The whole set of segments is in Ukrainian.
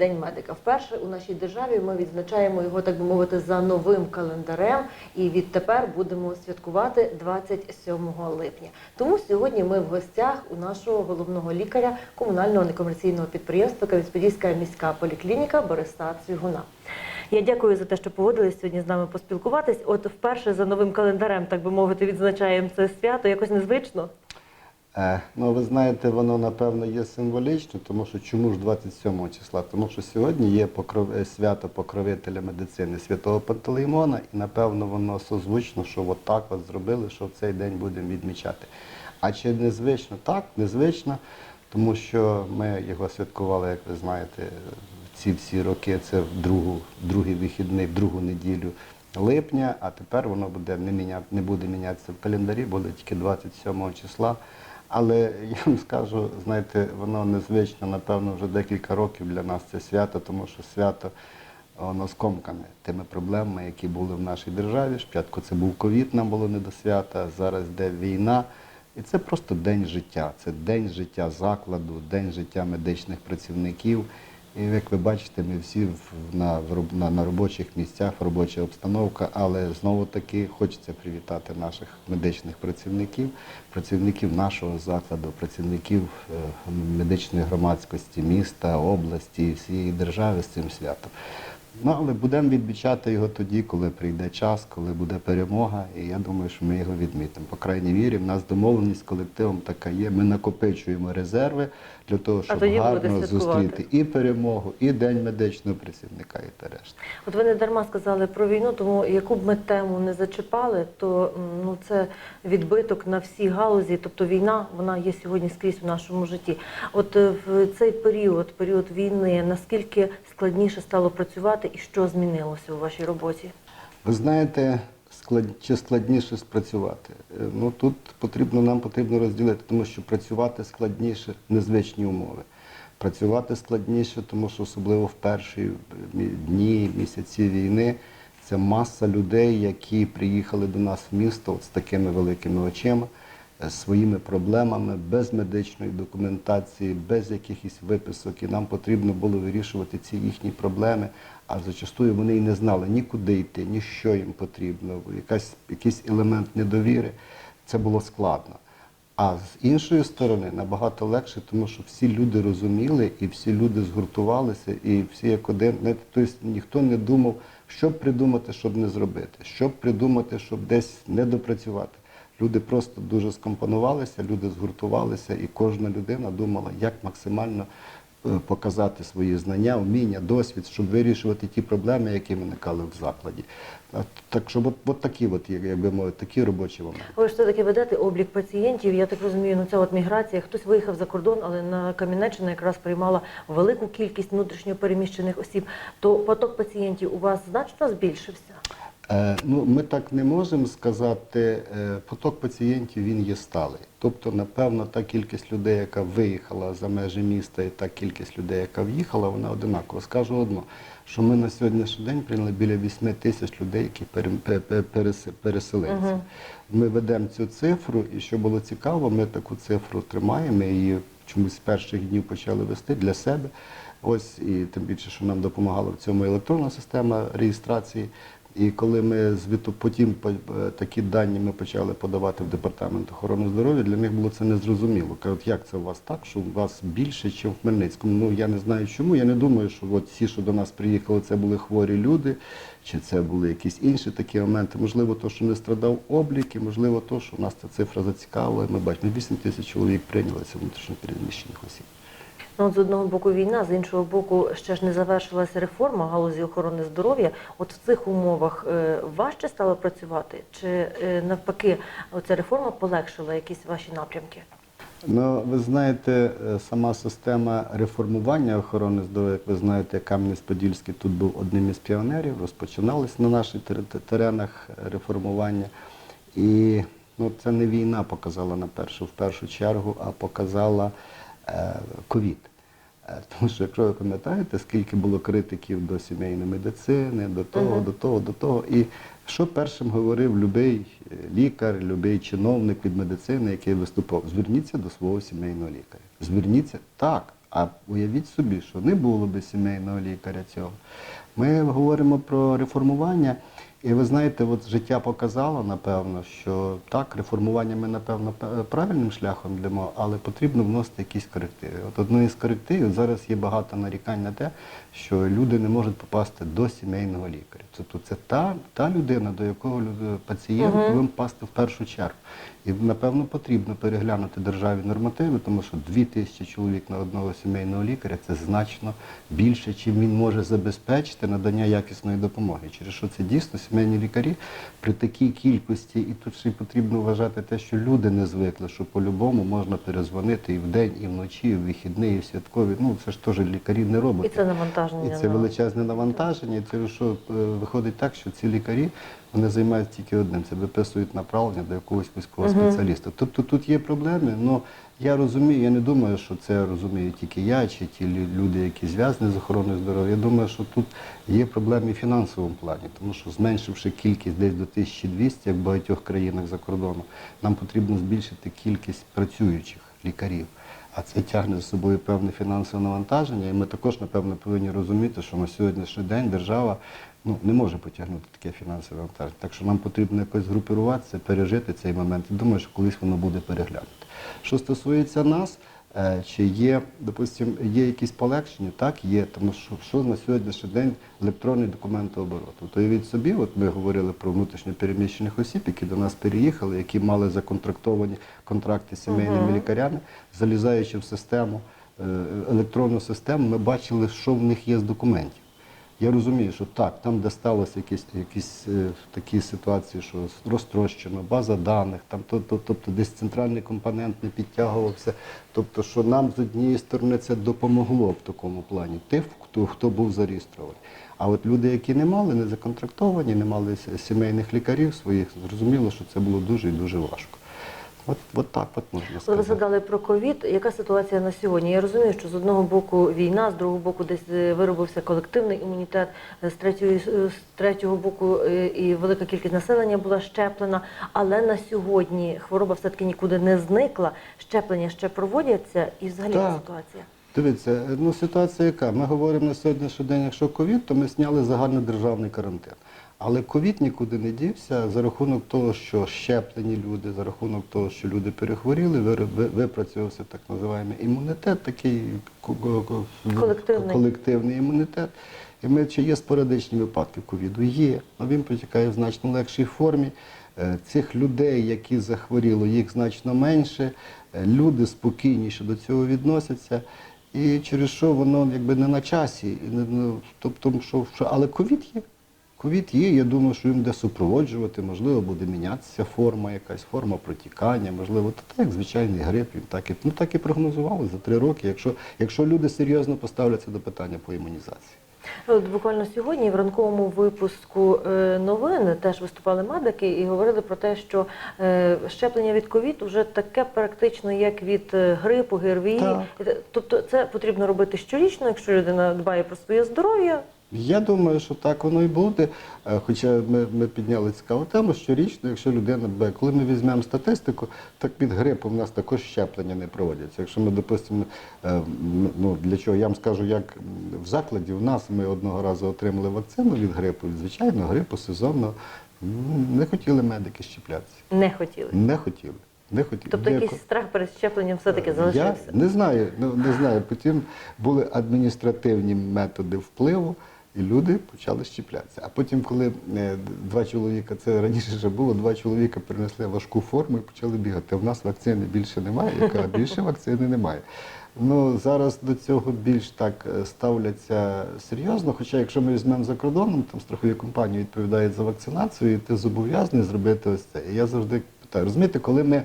День медика. Вперше у нашій державі ми відзначаємо його, так би мовити, за новим календарем, і відтепер будемо святкувати 27 липня. Тому сьогодні ми в гостях у нашого головного лікаря комунального некомерційного підприємства Кам'янець-Подільська міська поліклініка Бориса Цвігуна. Я дякую за те, що погодились сьогодні з нами поспілкуватись. От вперше за новим календарем, так би мовити, відзначаємо це свято. Якось незвично. Е, Ну, ви знаєте, воно напевно є символічно, тому що чому ж 27 числа? Тому що сьогодні є покров... е, свято покровителя медицини святого Пантелеймона, і напевно воно созвучно, що от так от зробили, що в цей день будемо відмічати. А чи незвично? Так, незвично, тому що ми його святкували, як ви знаєте, ці всі роки. Це в другу, другий вихідний, в другу неділю липня, а тепер воно буде не міня... не буде мінятися в календарі, буде тільки 27 числа. Але я вам скажу, знаєте, воно незвично, напевно, вже декілька років для нас це свято, тому що свято воно скомкане тими проблемами, які були в нашій державі. Спочатку це був ковід, нам було не до свята, зараз йде війна. І це просто день життя. Це день життя закладу, день життя медичних працівників. І як ви бачите, ми всі на, на, на робочих місцях, робоча обстановка, але знову таки хочеться привітати наших медичних працівників, працівників нашого закладу, працівників е, медичної громадськості міста, області всієї держави з цим святом. Ну, але будемо відмічати його тоді, коли прийде час, коли буде перемога, і я думаю, що ми його відмітимо. По крайній мірі, в нас домовленість з колективом така є. Ми накопичуємо резерви для того, щоб гарно зустріти і перемогу, і день медичного працівника, і те решта. От ви не дарма сказали про війну, тому яку б ми тему не зачіпали, то ну це відбиток на всі галузі. Тобто війна вона є сьогодні скрізь у нашому житті. От е, в цей період, період війни, наскільки складніше стало працювати і що змінилося у вашій роботі? Ви знаєте, склад... чи складніше спрацювати? Е, Ну тут потрібно нам потрібно розділити, тому що працювати складніше незвичні умови. Працювати складніше, тому що особливо в перші дні, місяці війни це маса людей, які приїхали до нас в місто от з такими великими очима, е, своїми проблемами, без медичної документації, без якихось виписок. І нам потрібно було вирішувати ці їхні проблеми. А зачастую вони і не знали ні куди йти, ні що їм потрібно. Якась, якийсь елемент недовіри. Це було складно. А з іншої сторони набагато легше, тому що всі люди розуміли і всі люди згуртувалися, і всі як один. Тобто ніхто не думав, що придумати, щоб не зробити, що придумати, щоб десь не допрацювати. Люди просто дуже скомпонувалися, люди згуртувалися, і кожна людина думала, як максимально е, показати свої знання, вміння, досвід, щоб вирішувати ті проблеми, які виникали в закладі. Так що от, от такі, от, як мовити, такі робочі моменти. Ви ж все-таки ведете облік пацієнтів. Я так розумію, ну ця от міграція. Хтось виїхав за кордон, але на Кам'янеччина якраз приймала велику кількість внутрішньо переміщених осіб. То поток пацієнтів у вас значно збільшився. Е, Ну, ми так не можемо сказати. Е, Поток пацієнтів він є сталий. Тобто, напевно, та кількість людей, яка виїхала за межі міста, і та кількість людей, яка в'їхала, вона одинакова. Скажу одно, що ми на сьогоднішній день прийняли біля 8 тисяч людей, які пере- пе- пе- переселенці. Мгм. Ми ведемо цю цифру, і що було цікаво, ми таку цифру тримаємо. Ми її чомусь з перших днів почали вести для себе. Ось і тим більше, що нам допомагала в цьому електронна система реєстрації. І коли ми звіту потім по- е, такі дані ми почали подавати в департамент охорони здоров'я, для них було це незрозуміло. Кажуть, як це у вас так, що у вас більше, ніж в Хмельницькому. Ну я не знаю чому. Я не думаю, що от всі, що до нас приїхали, це були хворі люди, чи це були якісь інші такі моменти. Можливо, то, що не страдав облік, і можливо, то, що у нас ця цифра зацікавила. Ми бачимо, 8 тисяч чоловік прийнялися внутрішньо переміщених осіб. Ну, з одного боку війна, з іншого боку, ще ж не завершилася реформа галузі охорони здоров'я. От в цих умовах е, важче стало працювати, чи е, навпаки, оця реформа полегшила якісь ваші напрямки? Ну, ви знаєте, е, сама система реформування охорони здоров'я, як ви знаєте, Кам'янець-Подільський тут був одним із піонерів, розпочиналось на наших теренах реформування. І ну, це не війна показала на першу, в першу чергу, а показала ковід. Е, Тому що, якщо ви пам'ятаєте, скільки було критиків до сімейної медицини, до того, Мгм. до того, до того. І що першим говорив будь-який лікар, будь-який чиновник від медицини, який виступав, зверніться до свого сімейного лікаря. Зверніться так, А уявіть собі, що не було би сімейного лікаря цього. Ми говоримо про реформування, і ви знаєте, от життя показало, напевно, що так, реформування ми, напевно, правильним шляхом йдемо, але потрібно вносити якісь корективи. От одною з корективів зараз є багато нарікань на те, що люди не можуть попасти до сімейного лікаря. Тобто це та, та людина, до якого пацієнт повинен попасти в першу чергу. І напевно потрібно переглянути державі нормативи, тому що дві тисячі чоловік на одного сімейного лікаря це значно більше, чим він може забезпечити надання якісної допомоги. Через що це дійсно сімейні лікарі при такій кількості, і тут ще й потрібно вважати те, що люди не звикли, що по-любому можна перезвонити і вдень, і вночі, і в вихідний, і в святкові. Ну це ж теж лікарі не роблять. І це навантаження. І це величезне навантаження. І це що е, виходить так, що ці лікарі вони займаються тільки одним. Це виписують направлення до якогось військового спеціаліста. Тобто тут є проблеми. Ну я розумію, я не думаю, що це розумію тільки я чи ті люди, які зв'язані з охороною здоров'я. Я думаю, що тут є проблеми в фінансовому плані, тому що зменшивши кількість десь до 1200, як в багатьох країнах за кордоном, нам потрібно збільшити кількість працюючих лікарів. А це тягне за собою певне фінансове навантаження. І ми також, напевно, повинні розуміти, що на сьогоднішній день держава ну, не може потягнути таке фінансове навантаження. Так що нам потрібно якось згрупуватися, пережити цей момент. І думаю, що колись воно буде переглянуто. Що стосується нас, е, чи є, допустимо, є якісь полегшення? Так, є, тому що що на сьогоднішній день електронний документооборот. От уявіть собі, от ми говорили про внутрішньо переміщених осіб, які до нас переїхали, які мали законтрактовані контракти з сімейними лікарями, залізаючи в систему, е, електронну систему, ми бачили, що в них є з документів. Я розумію, що так, там, де сталося якісь, якісь е, такі ситуації, що розтрощено, база даних, там, то, то, тобто десь центральний компонент не підтягувався. Тобто, що нам з однієї сторони це допомогло в такому плані, тих, хто, хто був зареєстрований. А от люди, які не мали, не законтрактовані, не мали сімейних лікарів своїх, зрозуміло, що це було дуже і дуже важко. От, от так от можна Коли ви сказати. згадали про ковід, яка ситуація на сьогодні? Я розумію, що з одного боку війна, з другого боку десь е, виробився колективний імунітет, е, з третього, з третього боку е, і велика кількість населення була щеплена. Але на сьогодні хвороба все-таки нікуди не зникла. Щеплення ще проводяться, і взагалі Так. ситуація? Дивіться, ну ситуація яка? Ми говоримо на сьогоднішній день, якщо ковід, то ми зняли загальнодержавний карантин. Але ковід нікуди не дівся за рахунок того, що щеплені люди, за рахунок того, що люди перехворіли, випрацювався так називаємо імунітет, такий ко- ко- ко- Колективний. колективний імунітет. І ми чи є спорадичні випадки ковіду? Є. але він протікає в значно легшій формі. Е, Цих людей, які захворіли, їх значно менше. Е, Люди спокійніше до цього відносяться. І через що воно якби не на часі. Не- ну, Тобто, що, але ковід є. Ковід є, я думаю, що він буде супроводжувати, можливо, буде мінятися форма, якась форма протікання, можливо, та так, як звичайний грип, він так і, ну, так і прогнозували за три роки, якщо, якщо люди серйозно поставляться до питання по імунізації. От буквально сьогодні в ранковому випуску е, новин теж виступали медики і говорили про те, що е, щеплення від ковід вже таке практично, як від е, грипу, ГРВІ. Тобто це потрібно робити щорічно, якщо людина дбає про своє здоров'я. Я думаю, що так воно і буде. Е, Хоча ми, ми підняли цікаву тему, щорічно, якщо людина дбає, коли ми візьмемо статистику, так під грипом у нас також щеплення не проводяться. Якщо ми, допустимо, е, ну для чого я вам скажу, як в закладі у нас ми одного разу отримали вакцину від грипу, від звичайного грипу сезонного. Не хотіли медики щеплятися. Не хотіли. Не хотіли. Не хотіли. Тобто Ніяко- якийсь страх перед щепленням все-таки я залишився. не знаю, ну не знаю. Потім були адміністративні методи впливу, і люди почали щеплятися. А потім, коли е, два чоловіка, це раніше вже було, два чоловіка принесли важку форму і почали бігати. В нас вакцини більше немає, яка більше вакцини немає. Ну зараз до цього більш так е, ставляться серйозно. Хоча, якщо ми візьмемо за кордоном, там страхові компанії відповідають за вакцинацію, і ти зобов'язаний зробити ось це. І я завжди питаю, розумієте, коли ми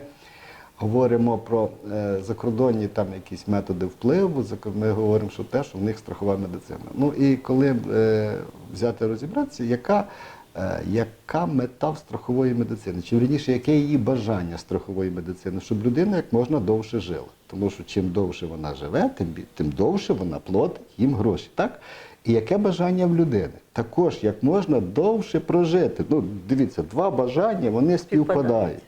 говоримо про е, закордонні там якісь методи впливу, ми говоримо, що те, що в них страхова медицина. Ну і коли е, взяти розібратися, яка, е, яка мета в страхової медицини, чи вірніше, яке її бажання страхової медицини, щоб людина як можна довше жила. Тому що чим довше вона живе, тим, тим довше вона платить їм гроші. Так? І яке бажання в людини? Також як можна довше прожити. Ну, дивіться, два бажання вони Співпадають.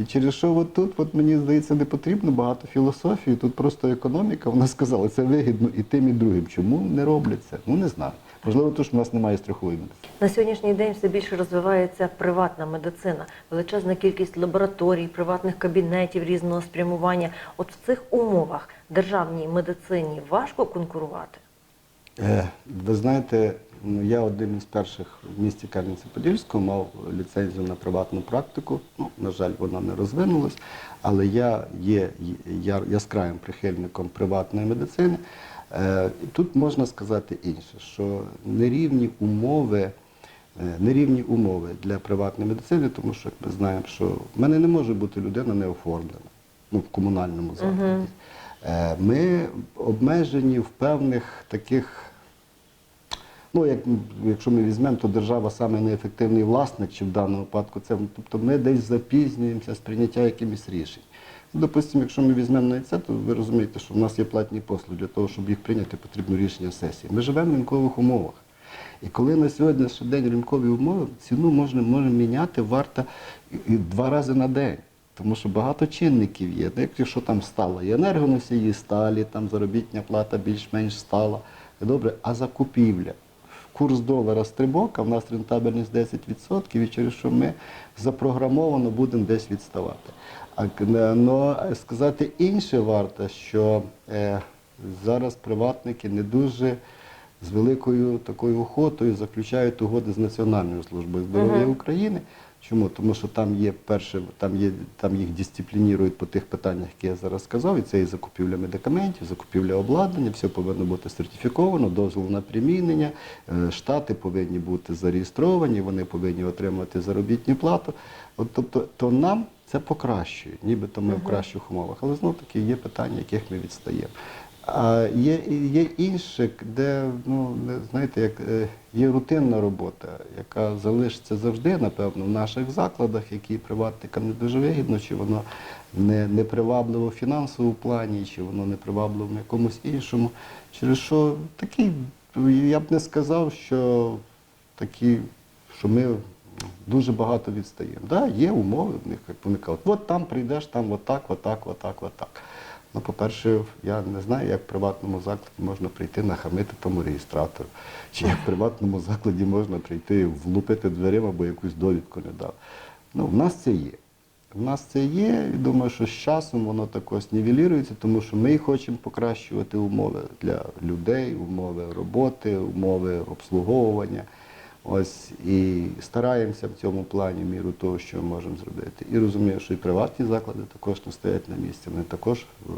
І через що от тут, от мені здається, не потрібно багато філософії, тут просто економіка. Вона сказала, це вигідно і тим, і другим. Чому не роблять це? Ну не знаю. Можливо, тому що в нас немає страхової медицини. На сьогоднішній день все більше розвивається приватна медицина, величезна кількість лабораторій, приватних кабінетів різного спрямування. От в цих умовах державній медицині важко конкурувати. Е, Ви знаєте, ну, я один із перших в місті Кам'янці-Подільського мав ліцензію на приватну практику. Ну, на жаль, вона не розвинулась, але я є яскравим прихильником приватної медицини. Е, Тут можна сказати інше, що нерівні умови, е, нерівні умови для приватної медицини, тому що як ми знаємо, що в мене не може бути людина не оформлена ну, в комунальному закладі. Е, Ми обмежені в певних таких Ну, як, якщо ми візьмемо, то держава саме неефективний власник, чи в даному випадку це, тобто ми десь запізнюємося з прийняття якимось рішень. Ну, Допустимо, якщо ми візьмемо на це, то ви розумієте, що в нас є платні послуги. Для того, щоб їх прийняти, потрібно рішення сесії. Ми живемо в ринкових умовах. І коли на сьогоднішній день ринкові умови, ціну можна, можна міняти варто і- два рази на день. Тому що багато чинників є. Якщо там стало і енергоносії сталі, там заробітня плата більш-менш стала. Добре, а закупівля. Курс долара стрибок, а в нас рентабельність 10%, і через що ми запрограмовано будемо десь відставати. Але но сказати інше варто, що е, зараз приватники не дуже з великою такою охотою заключають угоди з Національною службою здоров'я України. Чому? Тому що там є перше, там є там їх дисциплінірують по тих питаннях, які я зараз сказав, і це і закупівля медикаментів, закупівля обладнання, все повинно бути сертифіковано, дозвіл на примінення, е, штати повинні бути зареєстровані, вони повинні отримати заробітну плату. От, тобто, то нам це покращує, нібито ми в кращих умовах. Але знов таки є питання, яких ми відстаємо. А є, є інше, де ну знаєте, як е, є рутинна робота, яка залишиться завжди, напевно, в наших закладах, які приватникам не дуже вигідно, чи воно не, не привабливо в фінансовому плані, чи воно не привабливо в якомусь іншому. Через що такий, я б не сказав, що такі, що ми дуже багато відстаємо. Да, є умови в них, як вони кажуть, от там прийдеш, там отак, отак, отак, отак. Ну, по-перше, я не знаю, як в приватному закладі можна прийти нахамити тому реєстратору. Чи як в приватному закладі можна прийти влупити дверима, бо якусь довідку не дав. Ну, в нас це є. В нас це є, і думаю, що з часом воно також нівелірується, тому що ми хочемо покращувати умови для людей, умови роботи, умови обслуговування. Ось і стараємося в цьому плані міру того, що ми можемо зробити. І розумію, що і приватні заклади також не стоять на місці, вони також е,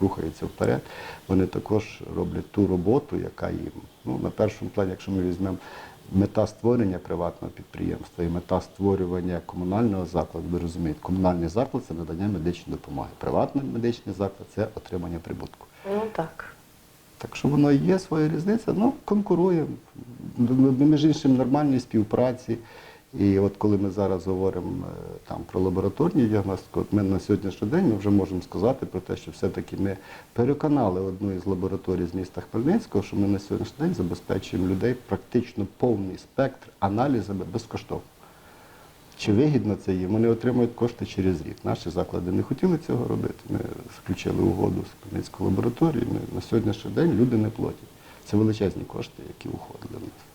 рухаються вперед, вони також роблять ту роботу, яка їм. Ну, на першому плані, якщо ми візьмемо мета створення приватного підприємства і мета створювання комунального закладу, ви розумієте, комунальний заклад це надання медичної допомоги. Приватний медичний заклад це отримання прибутку. Ну так. Так що воно є своя різниця, ну конкурує. Між іншим, нормальній співпраці. І от коли ми зараз говоримо е, там про лабораторні діагностику, от ми на сьогоднішній день ми вже можемо сказати про те, що все-таки ми переконали одну із лабораторій з міста Хмельницького, що ми на сьогоднішній день забезпечуємо людей практично повний спектр аналізами безкоштовно. Чи вигідно це їм? Вони отримують кошти через рік. Наші заклади не хотіли цього робити. Ми заключили угоду з Хмельницькою лабораторією. На сьогоднішній день люди не платять. Це величезні кошти, які уходили в нас.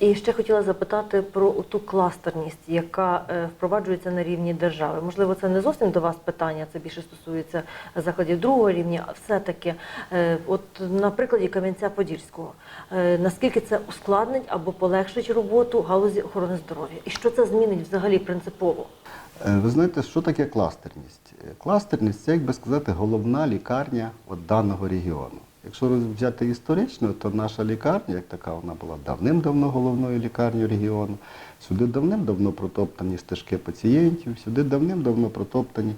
І ще хотіла запитати про ту кластерність, яка е, впроваджується на рівні держави. Можливо, це не зовсім до вас питання, це більше стосується закладів другого рівня. А все-таки, е, от на прикладі Кам'янця-Подільського, е, наскільки це ускладнить або полегшить роботу галузі охорони здоров'я? І що це змінить взагалі принципово? Ви знаєте, що таке кластерність? Кластерність це, як би сказати, головна лікарня от даного регіону. Якщо взяти історично, то наша лікарня, як така, вона була давним-давно головною лікарнею регіону. Сюди давним-давно протоптані стежки пацієнтів, сюди давним-давно протоптані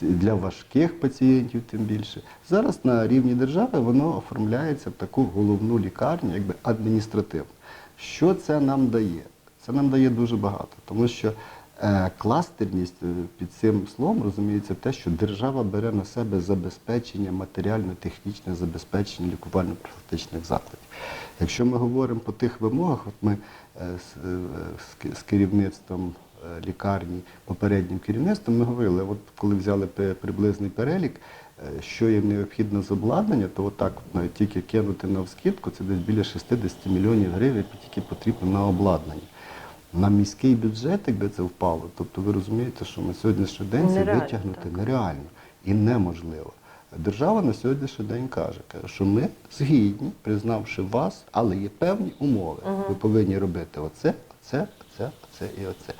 для важких пацієнтів, тим більше. Зараз на рівні держави воно оформляється в таку головну лікарню, якби адміністративну. Що це нам дає? Це нам дає дуже багато, тому що кластерність е, під цим словом розуміється те, що держава бере на себе забезпечення, матеріально-технічне забезпечення лікувально-профілактичних закладів. Якщо ми говоримо по тих вимогах, от ми е, з, е, керівництвом е, лікарні попереднім керівництвом, ми говорили, от коли взяли приблизний перелік, е, що їм необхідно з обладнання, то отак от навіть тільки кинути на вскидку, це десь біля 60 мільйонів гривень тільки потрібно на обладнання. На міський бюджет, якби це впало, тобто ви розумієте, що на сьогоднішній день це Нереально, витягнути так. нереально і неможливо. Держава на сьогоднішній день каже, каже, що ми згідні, признавши вас, але є певні умови. Ви повинні робити оце, оце, оце, оце і оце.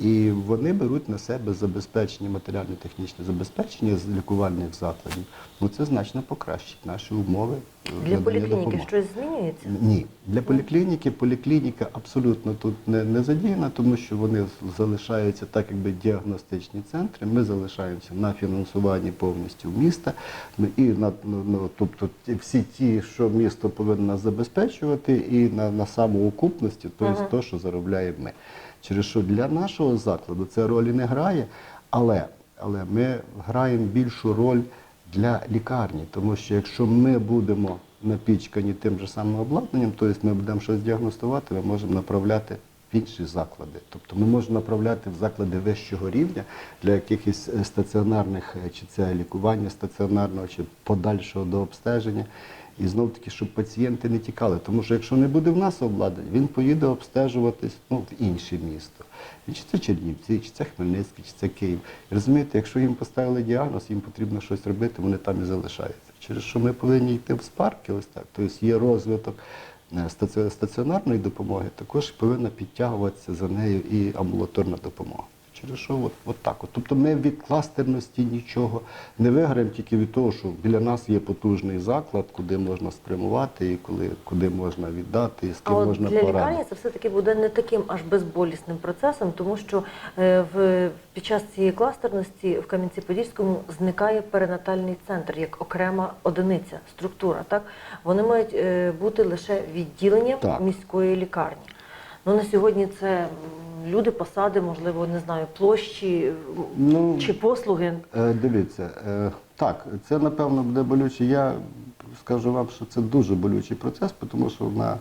І вони беруть на себе забезпечення, матеріально-технічне забезпечення з лікувальних закладів. Ну це значно покращить наші умови. е, Для поліклініки допомоги. щось змінюється? Ні, для поліклініки поліклініка абсолютно тут не, не задіяна, тому що вони залишаються так, якби діагностичні центри. Ми залишаємося на фінансуванні повністю міста. І на ну, ну, тобто всі ті, що місто повинно нас забезпечувати, і на, на самоокупності, тобто то, що заробляємо ми. Через що для нашого закладу це ролі не грає, але, але ми граємо більшу роль для лікарні, тому що якщо ми будемо напічкані тим же самим обладнанням, тобто ми будемо щось діагностувати, ми можемо направляти в інші заклади. Тобто ми можемо направляти в заклади вищого рівня для якихось е, стаціонарних, е, чи це лікування стаціонарного, чи подальшого до обстеження. І знов таки, щоб пацієнти не тікали. Тому що якщо не буде в нас обладнання, він поїде обстежуватись ну, в інше місто. Чи це Чернівці, чи це Хмельницький, чи це Київ. Розумієте, якщо їм поставили діагноз, їм потрібно щось робити, вони там і залишаються. Через що ми повинні йти в спарки, ось так. Тобто є розвиток е, стаціонарної допомоги, також повинна підтягуватися за нею і амбулаторна допомога. Через що от, от так. От. Тобто ми від кластерності нічого не виграємо тільки від того, що біля нас є потужний заклад, куди можна спрямувати і коли, куди можна віддати, і з ким от можна для порадити. лікарні це все-таки буде не таким аж безболісним процесом, тому що е, в, під час цієї кластерності в Кам'янці-Подільському зникає перинатальний центр як окрема одиниця, структура. Так? Вони мають е, бути лише відділенням Так. міської лікарні. Ну, на сьогодні це люди, посади, можливо, не знаю, площі Ну, чи послуги. Е, Дивіться, е, так, це напевно буде болюче. Я скажу вам, що це дуже болючий процес, тому що на,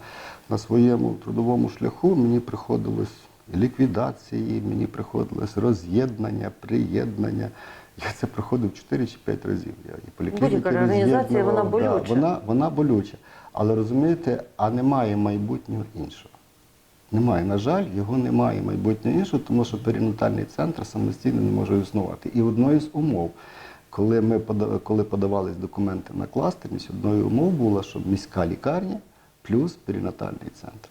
на своєму трудовому шляху мені приходилось ліквідації, мені приходилось роз'єднання, приєднання. Я це проходив 4 чи 5 разів. Я і поліклініки Будь-яка реорганізація, вона роз'єднував, да, вона, вона болюча. Але розумієте, а немає майбутнього іншого. Немає, на жаль, його немає майбутнього іншого, тому що перинатальний центр самостійно не може існувати. І одною з умов, коли ми коли подавались документи на кластерність, одною умов було, щоб міська лікарня плюс перинатальний центр.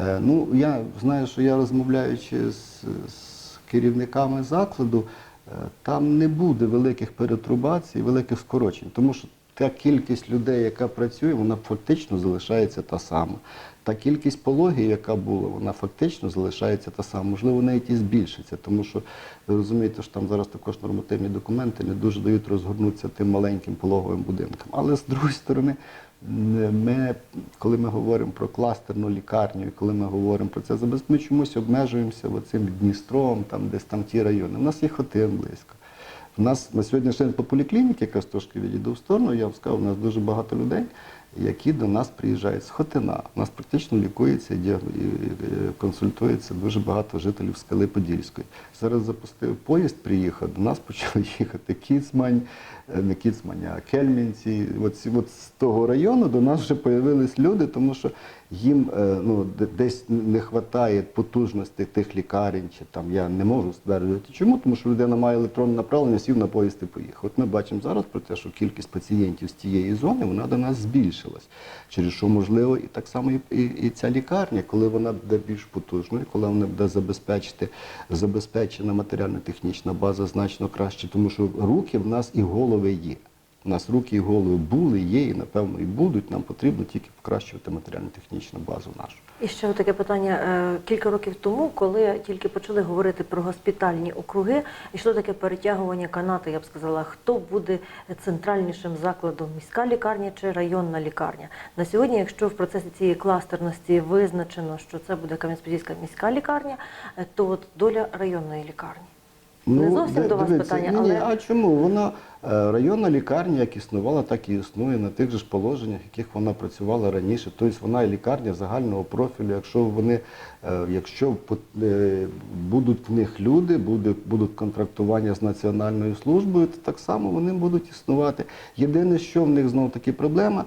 Е, ну, я знаю, що я розмовляючи з, з керівниками закладу, е, там не буде великих перетрубацій, великих скорочень, тому що та кількість людей, яка працює, вона фактично залишається та сама. Та кількість пологів, яка була, вона фактично залишається та сама. Можливо, навіть і збільшиться, тому що ви розумієте, що там зараз також нормативні документи не дуже дають розгорнутися тим маленьким пологовим будинкам. Але з другої сторони, ми, коли ми говоримо про кластерну лікарню, і коли ми говоримо про це ми чомусь обмежуємося оцим Дністром, там десь там ті райони. У нас є Хотин близько. У нас на сьогоднішній день по поліклініці, яка трошки відійду в сторону, я вам сказав, у нас дуже багато людей, які до нас приїжджають з Хотина. У нас практично лікується і консультується дуже багато жителів Скали Подільської. Зараз запустив поїзд, приїхав, до нас почали їхати Кіцмань, е, не Кіцмань, а Кельмінці. От, от з того району до нас вже з'явились люди, тому що їм е, ну, десь не вистачає потужності тих лікарень, чи там я не можу стверджувати. Чому? Тому що людина має електронне направлення, сів на поїзд і поїхав. От ми бачимо зараз про те, що кількість пацієнтів з тієї зони вона до нас збільшилась. Через що можливо і так само і, і, і ця лікарня, коли вона буде більш потужною, коли вона буде забезпечити забезпечена матеріально-технічна база значно краще, тому що руки в нас і голови є. У нас руки і голови були, є і напевно і будуть. Нам потрібно тільки покращувати матеріально-технічну базу нашу. І ще таке питання. Е, Кілька років тому, коли тільки почали говорити про госпітальні округи, йшло таке перетягування канати, я б сказала, хто буде центральнішим закладом, міська лікарня чи районна лікарня. На сьогодні, якщо в процесі цієї кластерності визначено, що це буде Кам'янець-Подільська міська лікарня, е, то от доля районної лікарні. Не зовсім до вас дивіться, питання, ні, ні, але- а чому? Вона, Районна лікарня, як існувала, так і існує на тих же ж положеннях, яких вона працювала раніше. Тобто вона лікарня загального профілю. Якщо вони, е, якщо е, будуть в них люди, буде, будуть контрактування з національною службою, то так само вони будуть існувати. Єдине, що в них знов таки проблема, е,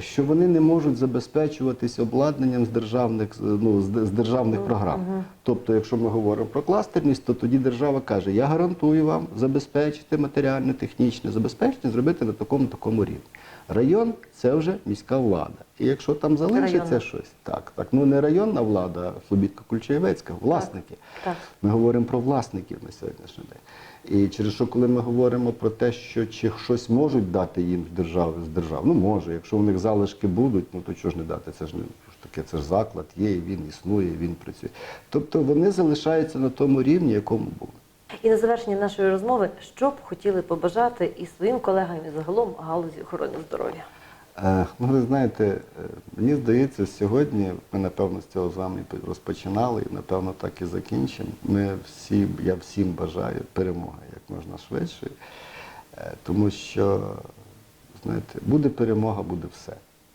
що вони не можуть забезпечуватись обладнанням з державних ну, з, державних програм. Тобто, якщо ми говоримо про кластерність, то тоді держава каже: я гарантую вам забезпечити матеріально-технічне забезпечення, зробити на такому такому рівні. Район це вже міська влада. І якщо там залишиться Районна. щось, так, так, ну не районна влада, а Слобідка Кульчаєвецька, власники. Так. Ми говоримо про власників на сьогоднішній день. І через що, коли ми говоримо про те, що чи щось можуть дати їм з держави, з держав, ну може, якщо у них залишки будуть, ну то чого ж не дати? Це ж не таке, це ж заклад є, він існує, він працює. Тобто вони залишаються на тому рівні, якому були. І на завершення нашої розмови, що б хотіли побажати і своїм колегам, і загалом галузі охорони здоров'я. Е, Ну, ви знаєте, е, мені здається, сьогодні ми, напевно, з цього з вами розпочинали, і напевно так і закінчимо. Ми всі, я всім бажаю перемоги як можна швидше, Е, тому що, знаєте, буде перемога, буде все.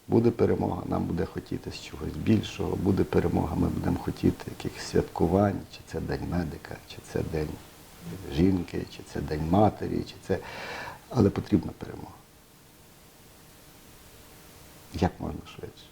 Буде перемога, нам буде хотітись чогось більшого, буде перемога, ми будемо хотіти якихось святкувань, чи це День медика, чи це День жінки, чи це День матері, чи це. Але потрібна перемога як можна швидше.